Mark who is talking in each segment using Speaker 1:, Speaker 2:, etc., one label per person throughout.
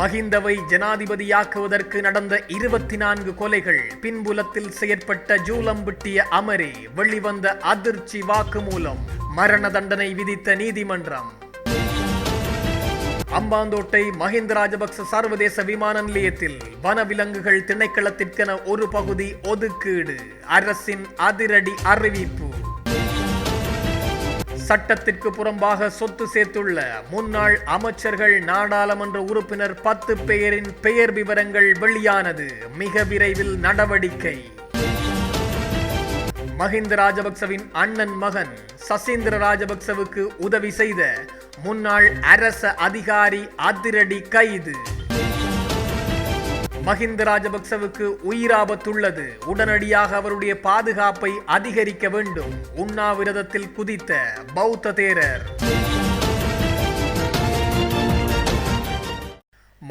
Speaker 1: மஹிந்தவை ஜனாதிபதியாக்குவதற்கு நடந்த இருபத்தி நான்கு கொலைகள் பின்புலத்தில் செயற்பட்ட ஜூலம்பிட்டிய அமரே வெளிவந்த அதிர்ச்சி வாக்குமூலம் மரண தண்டனை விதித்த நீதிமன்றம். அம்பாந்தோட்டை மஹிந்த ராஜபக்ச சர்வதேச விமான நிலையத்தில் வனவிலங்குகள் திணைக்களத்திற்கென ஒரு பகுதி ஒதுக்கீடு அரசின் அதிரடி அறிவிப்பு. சட்டத்திற்கு புறம்பாக சொத்து சேர்த்துள்ள முன்னாள் அமைச்சர்கள் நாடாளுமன்ற உறுப்பினர் பத்து பேரின் பெயர் விவரங்கள் வெளியானது. மிக விரைவில் நடவடிக்கை. மஹிந்த ராஜபக்சவின் அண்ணன் மகன் சசீந்திர ராஜபக்சவுக்கு உதவி செய்த முன்னாள் அரச அதிகாரி அதிரடி கைது. மஹிந்த ராஜபக்சவுக்கு உயிராபத்துள்ளது. உடனடியாக அவருடைய பாதுகாப்பை அதிகரிக்க வேண்டும். உண்ணாவிரதத்தில் குதித்த பௌத்த தேரர்.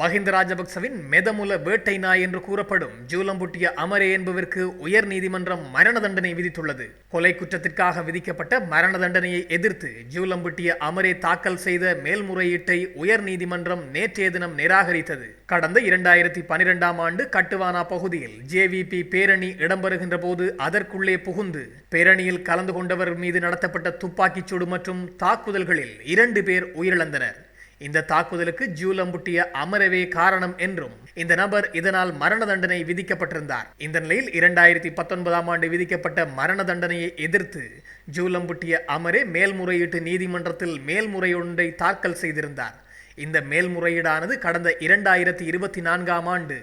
Speaker 1: மஹிந்த ராஜபக்சவின் மெதமுல வேட்டை நாய் என்று கூறப்படும் ஜூலம்புட்டிய அமரே என்பவருக்கு உயர் நீதிமன்றம் மரண தண்டனை விதித்துள்ளது. கொலை குற்றத்திற்காக விதிக்கப்பட்ட மரண தண்டனையை எதிர்த்து ஜூலம்புட்டிய அமரே தாக்கல் செய்த மேல்முறையீட்டை உயர் நீதிமன்றம் நேற்றைய தினம் நிராகரித்தது. கடந்த இரண்டாயிரத்தி பனிரெண்டாம் ஆண்டு கட்டுவானா பகுதியில் ஜேவிபி பேரணி இடம்பெறுகின்ற போது அதற்குள்ளே புகுந்து பேரணியில் கலந்து கொண்டவர் மீது நடத்தப்பட்ட துப்பாக்கிச் சூடு மற்றும் தாக்குதல்களில் இரண்டு பேர் உயிரிழந்தனர். இந்த தாக்குதலுக்கு ஜூலம்புட்டிய அமரவே காரணம் என்றும். இந்த நபர் இதனால் மரண தண்டனை விதிக்கப்பட்டிருந்தார். இந்த நிலையில் இரண்டாயிரத்தி பத்தொன்பதாம் ஆண்டு விதிக்கப்பட்ட மரண தண்டனையை எதிர்த்து ஜூலம்புட்டிய அமரே மேல்முறையீட்டு நீதிமன்றத்தில் மேல்முறையொன்றை தாக்கல் செய்திருந்தார். இந்த மேல்முறையீடானது கடந்த இரண்டாயிரத்தி இருபத்தி நான்காம் ஆண்டு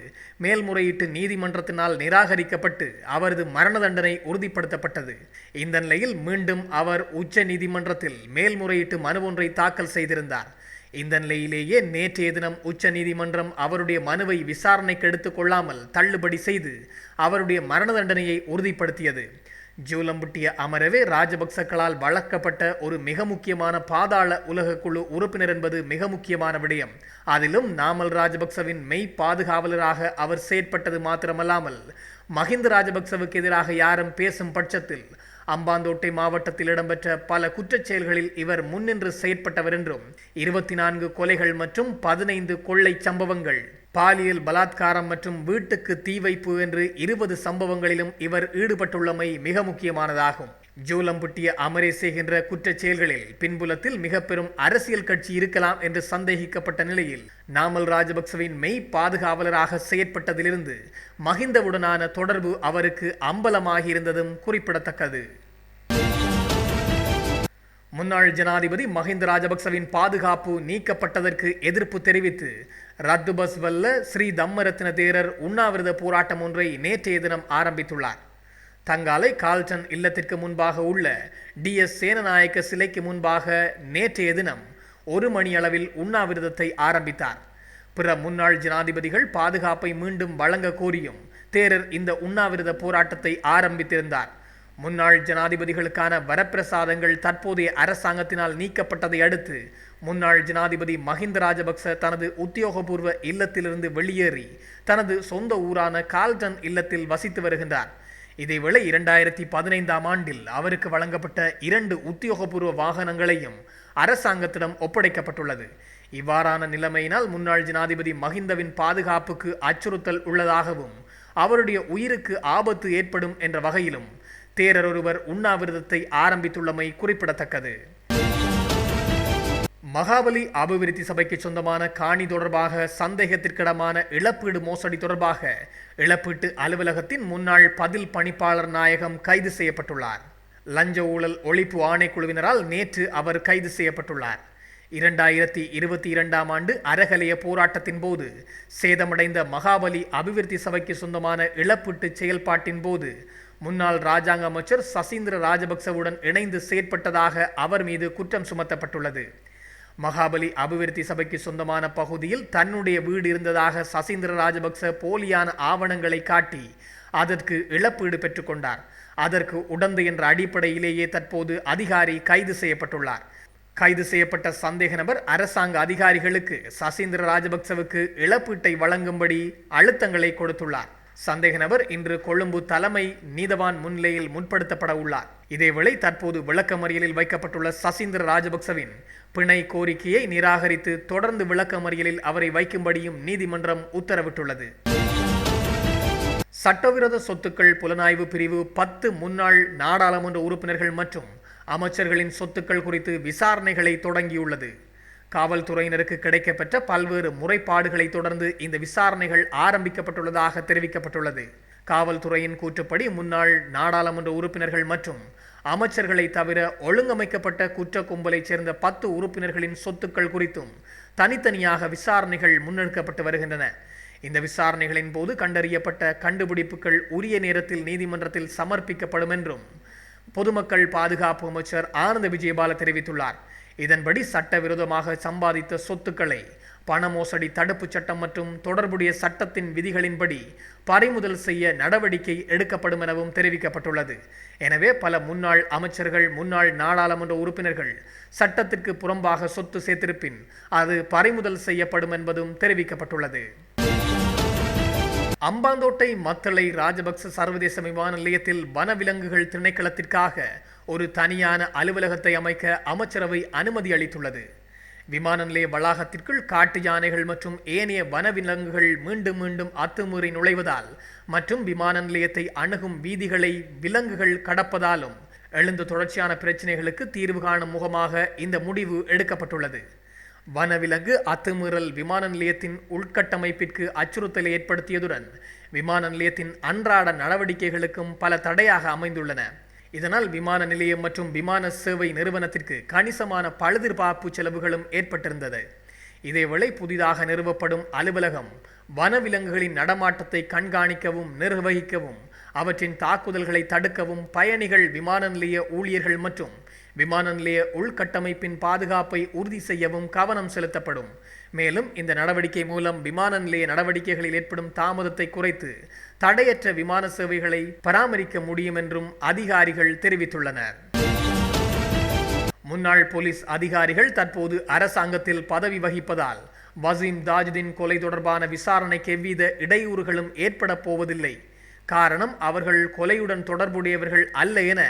Speaker 1: மேல்முறையீட்டு நீதிமன்றத்தினால் நிராகரிக்கப்பட்டு அவரது மரண தண்டனை உறுதிப்படுத்தப்பட்டது. இந்த நிலையில் மீண்டும் அவர் உச்ச நீதிமன்றத்தில் மேல்முறையீட்டு மனு ஒன்றை தாக்கல் செய்திருந்தார். இந்த நிலையிலேயே நேற்றைய தினம் உச்ச நீதிமன்றம் அவருடைய மனுவை விசாரணைக்கு எடுத்துக் கொள்ளாமல் தள்ளுபடி செய்து அவருடைய மரண தண்டனையை உறுதிப்படுத்தியது. ஜூலம்புட்டிய அமரவே ராஜபக்சக்களால் வளர்க்கப்பட்ட ஒரு மிக முக்கியமான பாதாள உலக குழு உறுப்பினர் என்பது மிக முக்கியமான விடயம். அதிலும் நாமல் ராஜபக்சவின் மெய் பாதுகாவலராக அவர் செயற்பட்டது மாத்திரமல்லாமல் மஹிந்த ராஜபக்சவுக்கு எதிராக யாரும் பேசும் பட்சத்தில் அம்பாந்தோட்டை மாவட்டத்தில் இடம்பெற்ற பல குற்றச் செயல்களில் இவர் முன்னின்று செயற்பட்டவர் என்றும் இருபத்தி நான்கு கொலைகள் மற்றும் பதினைந்து கொள்ளை சம்பவங்கள் பாலியல் பலாத்காரம் மற்றும் வீட்டுக்கு தீ வைப்பு என்று இருபது சம்பவங்களிலும் இவர் ஈடுபட்டுள்ளமை மிக முக்கியமானதாகும். ஜூலம்புட்டிய அமரே செய்கின்ற குற்றச் செயல்களில் பின்புலத்தில் மிக பெரும் அரசியல் கட்சி இருக்கலாம் என்று சந்தேகிக்கப்பட்ட நிலையில் நாமல் ராஜபக்சவின் மெய் பாதுகாவலராக செயற்பட்டதிலிருந்து மஹிந்தவுடனான தொடர்பு அவருக்கு அம்பலமாகியிருந்ததும் குறிப்பிடத்தக்கது. முன்னாள் ஜனாதிபதி மஹிந்த ராஜபக்சவின் பாதுகாப்பு நீக்கப்பட்டதற்கு எதிர்ப்பு தெரிவித்து ரத்து பஸ் வல்ல ஸ்ரீ தம்மரத்ன தேரர் உண்ணாவிரத போராட்டம் ஒன்றை நேற்றைய தினம் ஆரம்பித்துள்ளார். தங்காலை கால்டன் இல்லத்திற்கு முன்பாக உள்ள டி. எஸ். சேனநாயக்க சிலைக்கு முன்பாக நேற்றைய தினம் ஒரு மணி அளவில் உண்ணாவிரதத்தை ஆரம்பித்தார். பிற முன்னாள் ஜனாதிபதிகள் பாதுகாப்பை மீண்டும் வழங்க கோரியும் தேரர் இந்த உண்ணாவிரத போராட்டத்தை ஆரம்பித்திருந்தார். முன்னாள் ஜனாதிபதிகளுக்கான வரப்பிரசாதங்கள் தற்போதைய அரசாங்கத்தினால் நீக்கப்பட்டதை அடுத்து முன்னாள் ஜனாதிபதி மஹிந்த ராஜபக்ச தனது உத்தியோகபூர்வ இல்லத்திலிருந்து வெளியேறி தனது சொந்த ஊரான கால்டன் இல்லத்தில் வசித்து வருகின்றார். இதேவேளை இரண்டாயிரத்தி பதினைந்தாம் ஆண்டில் அவருக்கு வழங்கப்பட்ட இரண்டு உத்தியோகபூர்வ வாகனங்களையும் அரசாங்கத்திடம் ஒப்படைக்கப்பட்டுள்ளது. இவ்வாறான நிலைமையினால் முன்னாள் ஜனாதிபதி மஹிந்தவின் பாதுகாப்புக்கு அச்சுறுத்தல் உள்ளதாகவும் அவருடைய உயிருக்கு ஆபத்து ஏற்படும் என்ற வகையிலும் தேரர் ஒருவர் உண்ணாவிரதத்தை ஆரம்பித்துள்ளமை குறிப்பிடத்தக்கது. மகாபலி அபிவிருத்தி சபைக்கு சொந்தமான காணி தொடர்பாக சந்தேகத்திற்கிடமான இழப்பீடு மோசடி தொடர்பாக இழப்பீட்டு அலுவலகத்தின் முன்னாள் பதில் பணிப்பாளர் நாயகம் கைது செய்யப்பட்டுள்ளார். லஞ்ச ஊழல் ஒழிப்பு ஆணைக்குழுவினரால் நேற்று அவர் கைது செய்யப்பட்டுள்ளார். இரண்டாயிரத்தி இருபத்தி இரண்டாம் ஆண்டு அறகலைய போராட்டத்தின் போது சேதமடைந்த மகாபலி அபிவிருத்தி சபைக்கு சொந்தமான இழப்பீட்டு செயல்பாட்டின் போது முன்னாள் ராஜாங்க அமைச்சர் சசீந்திர ராஜபக்சவுடன் இணைந்து செயற்பட்டதாக அவர் மீது குற்றம் சுமத்தப்பட்டுள்ளது. மகாபலி அபிவிருத்தி சபைக்கு சொந்தமான பகுதியில் தன்னுடைய வீடு இருந்ததாக சசீந்திர ராஜபக்ச போலியான ஆவணங்களை காட்டி அதற்கு இழப்பீடு பெற்றுக்கொண்டார். அதற்கு உடந்து என்ற அடிப்படையிலேயே தற்போது அதிகாரி கைது செய்யப்பட்டுள்ளார். கைது செய்யப்பட்ட சந்தேக நபர் அரசாங்க அதிகாரிகளுக்கு சசீந்திர ராஜபக்சவுக்கு இழப்பீட்டை வழங்கும்படி அழுத்தங்களை கொடுத்துள்ளார். சந்தேக நபர் இன்று கொழும்பு தலைமை நீதவான் முன்னிலையில் முன்படுத்தப்பட உள்ளார். இதேவேளை தற்போது விளக்கமறியலில் வைக்கப்பட்டுள்ள சசீந்திர ராஜபக்சவின் பிணை கோரிக்கையை நிராகரித்து தொடர்ந்து விளக்கமறியலில் அவரை வைக்கும்படியும் நீதிமன்றம் உத்தரவிட்டுள்ளது. சட்டவிரோத சொத்துக்கள் புலனாய்வு பிரிவு பத்து முன்னாள் நாடாளுமன்ற உறுப்பினர்கள் மற்றும் அமைச்சர்களின் சொத்துக்கள் குறித்து விசாரணைகளை தொடங்கியுள்ளது. காவல்துறையினருக்கு கிடைக்கப்பெற்ற பல்வேறு முறைப்பாடுகளை தொடர்ந்து இந்த விசாரணைகள் ஆரம்பிக்கப்பட்டுள்ளதாக தெரிவிக்கப்பட்டுள்ளது. காவல்துறையின் கூற்றுப்படி முன்னாள் நாடாளுமன்ற உறுப்பினர்கள் மற்றும் அமைச்சர்களை தவிர ஒழுங்கமைக்கப்பட்ட குற்ற கும்பலைச் சேர்ந்த பத்து உறுப்பினர்களின் சொத்துக்கள் குறித்தும் தனித்தனியாக விசாரணைகள் முன்னெடுக்கப்பட்டு வருகின்றன. இந்த விசாரணைகளின் போது கண்டறியப்பட்ட கண்டுபிடிப்புகள் உரிய நேரத்தில் நீதிமன்றத்தில் சமர்ப்பிக்கப்படும் என்றும் பொதுமக்கள் பாதுகாப்பு அமைச்சர் ஆனந்த விஜயபால தெரிவித்துள்ளார். இதன்படி சட்டவிரோதமாக சம்பாதித்த சொத்துக்களை பண மோசடி தடுப்புச் சட்டம் மற்றும் தொடர்புடைய சட்டத்தின் விதிகளின்படி பறிமுதல் செய்ய நடவடிக்கை எடுக்கப்படும் எனவும் தெரிவிக்கப்பட்டுள்ளது. எனவே பல முன்னாள் அமைச்சர்கள் முன்னாள் நாடாளுமன்ற உறுப்பினர்கள் சட்டத்திற்கு புறம்பாக சொத்து சேர்த்திருப்பின் அது பறிமுதல் செய்யப்படும் என்பதும் தெரிவிக்கப்பட்டுள்ளது. அம்பாந்தோட்டை மத்தளை ராஜபக்ச சர்வதேச விமான நிலையத்தில் வனவிலங்குகள் திணைக்களத்திற்காக ஒரு தனியான அலுவலகத்தை அமைக்க அமைச்சரவை அனுமதி அளித்துள்ளது. விமான நிலைய வளாகத்திற்குள் காட்டு யானைகள் மற்றும் ஏனைய வனவிலங்குகள் மீண்டும் மீண்டும் அத்துமீறி நுழைவதால் மற்றும் விமான நிலையத்தை அணுகும் வீதிகளை விலங்குகள் கடப்பதாலும் எழுந்த தொடர்ச்சியான பிரச்சினைகளுக்கு தீர்வு காணும் முகமாக இந்த முடிவு எடுக்கப்பட்டுள்ளது. வனவிலங்கு அத்துமீறல் விமான நிலையத்தின் உள்கட்டமைப்பிற்கு அச்சுறுத்தலை ஏற்படுத்தியதுடன் விமான நிலையத்தின் அன்றாட நடவடிக்கைகளுக்கும் பல தடையாக அமைந்துள்ளன. இதனால் விமான நிலையம் மற்றும் விமான சேவை நிறுவனத்திற்கு கணிசமான பழுதுபார்ப்பு செலவுகளும் ஏற்பட்டிருந்தது. இதேவேளை புதிதாக நிறுவப்படும் அலுவலகம் வனவிலங்குகளின் நடமாட்டத்தை கண்காணிக்கவும் நிர்வகிக்கவும் அவற்றின் தாக்குதல்களை தடுக்கவும் பயணிகள் விமான நிலைய ஊழியர்கள் மற்றும் விமான நிலைய உள்கட்டமைப்பின் பாதுகாப்பை உறுதி செய்யவும் கவனம் செலுத்தப்படும். மேலும் இந்த நடவடிக்கை மூலம் விமான நிலைய நடவடிக்கைகளில் ஏற்படும் தாமதத்தை குறைத்து தடையற்ற விமான சேவைகளை பராமரிக்க முடியும் என்றும் அதிகாரிகள் தெரிவித்துள்ளனர். முன்னாள் போலீஸ் அதிகாரிகள் தற்போது அரசாங்கத்தில் பதவி வகிப்பதால் வசீம் தாஜுதீன் கொலை தொடர்பான விசாரணைக்கு எவ்வித இடையூறுகளும் ஏற்பட போவதில்லை. காரணம் அவர்கள் கொலையுடன் தொடர்புடையவர்கள் அல்ல என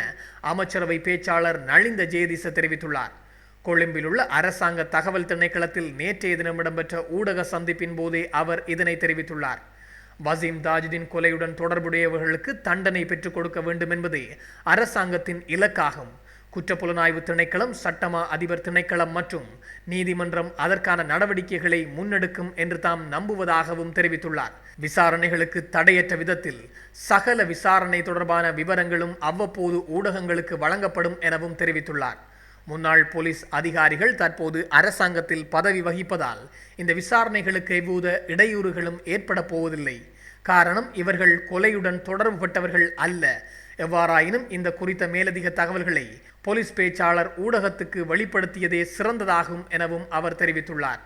Speaker 1: அமைச்சரவை பேச்சாளர் நளிந்த ஜேதிச தெரிவித்துள்ளார். கொழும்பில் உள்ள அரசாங்க தகவல் திணைக்களத்தில் நேற்றைய தினம் இடம்பெற்ற ஊடக சந்திப்பின் போதே அவர் இதனை தெரிவித்துள்ளார். வசீம் தாஜுதீன் கொலையுடன் தொடர்புடையவர்களுக்கு தண்டனை பெற்றுக் கொடுக்க வேண்டும் என்பதே அரசாங்கத்தின் இலக்காகும். குற்றப்புலனாய்வு திணைக்களம் சட்டமா அதிபர் திணைக்களம் மற்றும் நீதிமன்றம் அதற்கான நடவடிக்கைகளை முன்னெடுக்கும் என்று தாம் நம்புவதாகவும் தெரிவித்துள்ளார். விசாரணைகளுக்கு தடையற்ற விதத்தில் சகல விசாரணை தொடர்பான விவரங்களும் அவ்வப்போது ஊடகங்களுக்கு வழங்கப்படும் எனவும் தெரிவித்துள்ளார். முன்னாள் போலீஸ் அதிகாரிகள் தற்போது அரசாங்கத்தில் பதவி வகிப்பதால் இந்த விசாரணைகளுக்கு எவ்வித இடையூறுகளும் ஏற்பட போவதில்லை. காரணம் இவர்கள் கொலையுடன் தொடர்புபட்டவர்கள் அல்ல. எவ்வாறாயினும் இந்த குறித்த மேலதிக தகவல்களை போலீஸ் பேச்சாளர் ஊடகத்துக்கு வெளிப்படுத்தியதே சிறந்ததாகும் எனவும் அவர் தெரிவித்துள்ளார்.